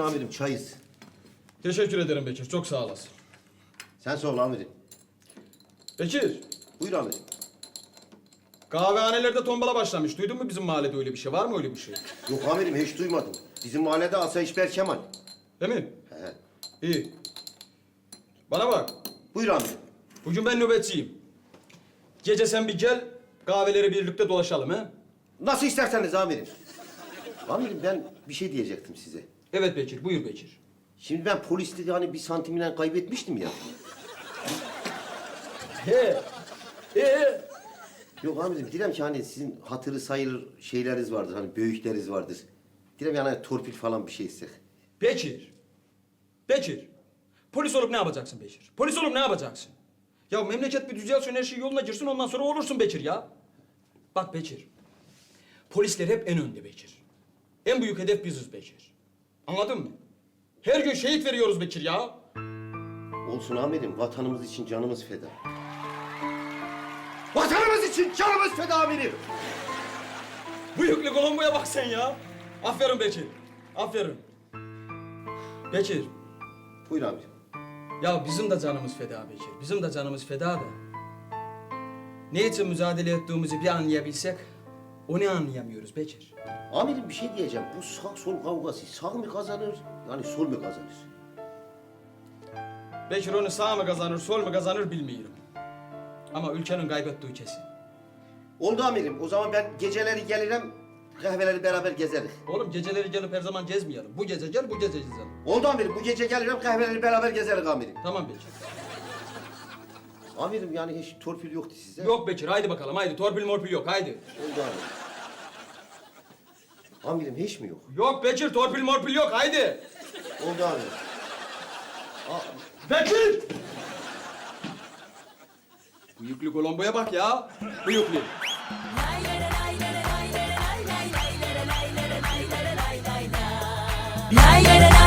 amirim çayız. Teşekkür ederim Bekir. Çok sağ olasın. Sen sor amirim. Bekir, Buyur amirim. kahvehanelerde tombala başlamış. Duydun mu bizim mahallede öyle bir şey? Var mı öyle bir şey? Yok amirim hiç duymadım. Bizim mahallede Asayiş Berkemal. Değil mi? He. İyi. Bana bak. Buyur amirim. Bugün ben nöbetçiyim. Gece sen bir gel, kahveleri birlikte dolaşalım he? Nasıl isterseniz amirim. Amirim ben bir şey diyecektim size. Evet Bekir, buyur Bekir. Şimdi ben poliste hani bir santimden kaybetmiştim ya. He. He. Yok amirim direm ki hani sizin hatırı sayılır şeyleriniz vardır. Hani büyükleriniz vardır. Direm yani torpil falan bir şey istek. Bekir. Bekir. Polis olup ne yapacaksın Bekir? Polis olup ne yapacaksın? Ya memleket bir düzelsin, her şey yoluna girsin ondan sonra olursun Bekir ya. Bak Bekir. Polisler hep en önde Bekir. En büyük hedef biziz Bekir. Anladın mı? Her gün şehit veriyoruz Bekir ya. Olsun amirim vatanımız için canımız feda. Vatanımız için canımız feda amirim. Bıyıklı Colombo'ya bak sen ya. Aferin Bekir. Aferin. Bekir. Buyur amirim. Ya bizim de canımız feda Bekir. Bizim de canımız feda da. Ne için mücadele ettiğimizi bir anlayabilsek, onu anlayamıyoruz Bekir. Amirim bir şey diyeceğim. Bu sağ sol kavgası sağ mı kazanır yani sol mu kazanır? Bekir onu sağ mı kazanır, sol mu kazanır bilmiyorum. Ama ülkenin kaybettiği kesin. Oldu amirim. O zaman ben geceleri gelirim kahveleri beraber gezeriz. Oğlum geceleri gelip her zaman gezmeyelim. Bu gece gel, bu gece gezelim. Oldu amirim. Bu gece gelirim kahveleri beraber gezeriz amirim. Tamam Bekir. Amirim yani hiç torpil yoktu sizde. Yok Bekir, haydi bakalım, haydi. Torpil morpil yok, haydi. Oldu amirim. Amirim hiç mi yok? Yok Bekir, torpil morpil yok, haydi. Oldu amirim. Bekir! Bıyıklı Colombo'ya bak ya. Bıyıklı. La la la la